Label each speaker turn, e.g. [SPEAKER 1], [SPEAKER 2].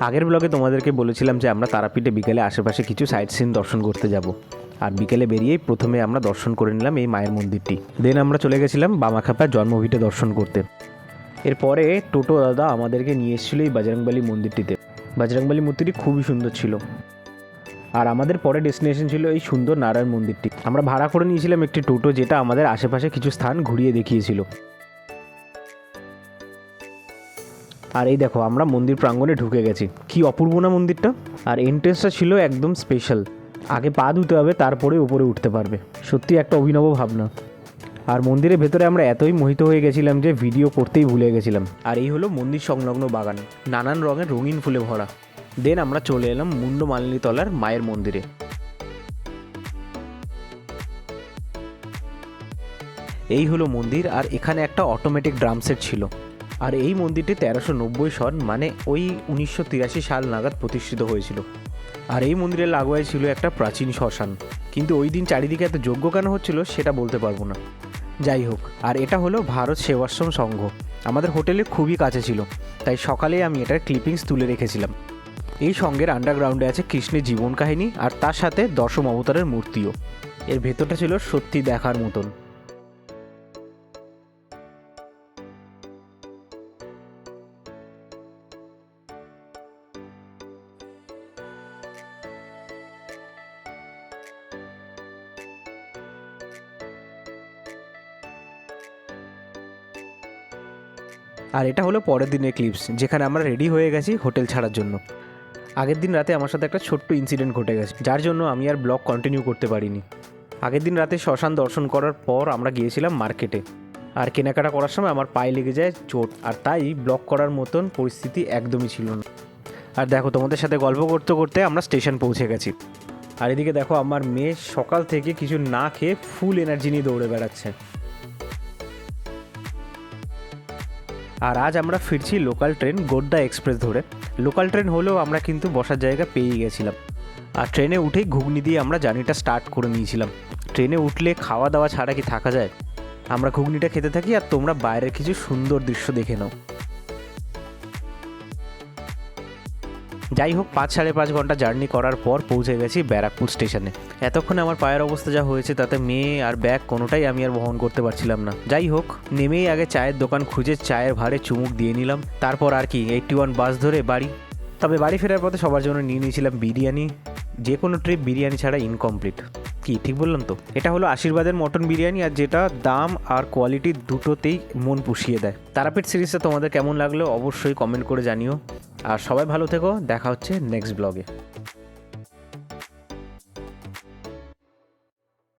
[SPEAKER 1] আগের ব্লগে তোমাদেরকে বলেছিলাম যে আমরা তারাপীঠে বিকেলে আশেপাশে কিছু সাইট সিন দর্শন করতে যাব। আর বিকেলে বেরিয়েই প্রথমে আমরা দর্শন করে নিলাম এই মায়ের মন্দিরটি। দেন আমরা চলে গেছিলাম বামাখাপার জন্মভিটে দর্শন করতে। এরপরে টোটো দাদা আমাদেরকে নিয়ে এসেছিল এই বাজরংবালি মন্দিরটিতে। বাজরংবালি মূর্তিটি খুবই সুন্দর ছিল। আর আমাদের পরে ডেস্টিনেশন ছিল এই সুন্দর নারায়ণ মন্দিরটি। আমরা ভাড়া করে নিয়েছিলাম একটি টোটো যেটা আমাদের আশেপাশে কিছু স্থান ঘুরিয়ে দেখিয়েছিল। আর এই দেখো, আমরা মন্দির প্রাঙ্গণে ঢুকে গেছি। কি অপূর্ব না মন্দিরটা? আর এন্ট্রেন্সটা ছিল একদম স্পেশাল আগে পা ধুতে হবে, তারপরে উপরে উঠতে পারবে। সত্যি একটা অভিনব ভাবনা। আর মন্দিরের ভেতরে আমরা এতই মোহিত হয়ে গেছিলাম যে ভিডিও করতেই ভুলে গেছিলাম। আর এই হলো মন্দির সংলগ্ন বাগান। নানান রঙের রঙিন ফুলে ভরা। দেন আমরা চলে এলাম মুন্ড তলার মায়ের মন্দিরে। এই হলো মন্দির, আর এখানে একটা অটোমেটিক ড্রাম সেট ছিল। আর এই মন্দিরটি তেরোশো নব্বই সন মানে ওই উনিশশো তিরাশি সাল নাগাদ প্রতিষ্ঠিত হয়েছিল। আর এই মন্দিরের লাগোয়ায় ছিল একটা প্রাচীন শ্মশান। কিন্তু ওই দিন চারিদিকে এত যোগ্য কেন হচ্ছিল সেটা বলতে পারব না। যাই হোক, আর এটা হলো ভারত সেবাশ্রম সংঘ। আমাদের হোটেলে খুবই কাছে ছিল, তাই সকালে আমি এটার ক্লিপিংস তুলে রেখেছিলাম। এই সঙ্গের আন্ডারগ্রাউন্ডে আছে কৃষ্ণের জীবন কাহিনী আর তার সাথে দশম অবতারের মূর্তিও। এর ভেতরটা ছিল সত্যি দেখার মতন। আর এটা হলো পরের দিনের ক্লিপস যেখানে আমরা রেডি হয়ে গেছি হোটেল ছাড়ার জন্য। আগের দিন রাতে আমার সাথে একটা ছোট্ট ইনসিডেন্ট ঘটে গেছে, যার জন্য আমি আর ব্লগ কন্টিনিউ করতে পারিনি। আগের দিন রাতে শ্মশান দর্শন করার পর আমরা গিয়েছিলাম মার্কেটে আর কেনাকাটা করার সময় আমার পায়ে লেগে যায় চোট, আর তাই ব্লক করার মতন পরিস্থিতি একদমই ছিল না। আর দেখো, তোমাদের সাথে গল্প করতে করতে আমরা স্টেশন পৌঁছে গেছি। আর এদিকে দেখো, আমার মেয়ে সকাল থেকে কিছু না খেয়ে ফুল এনার্জি নিয়ে দৌড়ে বেড়াচ্ছে। আর আজ আমরা ফিরছি লোকাল ট্রেন গোড্ডা এক্সপ্রেস ধরে। লোকাল ট্রেন হলেও আমরা কিন্তু বসার জায়গা পেয়ে গেছিলাম। আর ট্রেনে উঠেই ঘুগনি দিয়ে আমরা জার্নিটা স্টার্ট করে নিয়েছিলাম। ট্রেনে উঠলে খাওয়া দাওয়া ছাড়া কি থাকা যায়? আমরা ঘুগনিটা খেতে থাকি আর তোমরা বাইরের কিছু সুন্দর দৃশ্য দেখে নাও। যাই হোক, পাঁচ সাড়ে পাঁচ ঘণ্টা জার্নি করার পর পৌঁছে গেছি ব্যারাকপুর স্টেশনে। এতক্ষণে আমার পায়ের অবস্থা যা হয়েছে, তাতে মেয়ে আর ব্যাগ কোনোটাই আমি আর বহন করতে পারছিলাম না। যাই হোক, নেমেই আগে চায়ের দোকান খুঁজে চায়ের ভারে চুমুক দিয়ে নিলাম। তারপর আর কি এইটটি ওয়ান বাস ধরে বাড়ি। তবে বাড়ি ফেরার পথে সবার জন্য নিয়ে নিয়েছিলাম বিরিয়ানি। যে কোনো ট্রিপ বিরিয়ানি ছাড়া ইনকমপ্লিট কি, ঠিক বললাম তো? এটা হলো আশীর্বাদের মটন বিরিয়ানি আর যেটা দাম আর কোয়ালিটি দুটোতেই মন পুষিয়ে দেয়। তারাপীঠ সিরিজটা তোমাদের কেমন লাগল অবশ্যই কমেন্ট করে জানিও। আর সবাই ভালো থেকো, দেখা হচ্ছে নেক্সট ব্লগে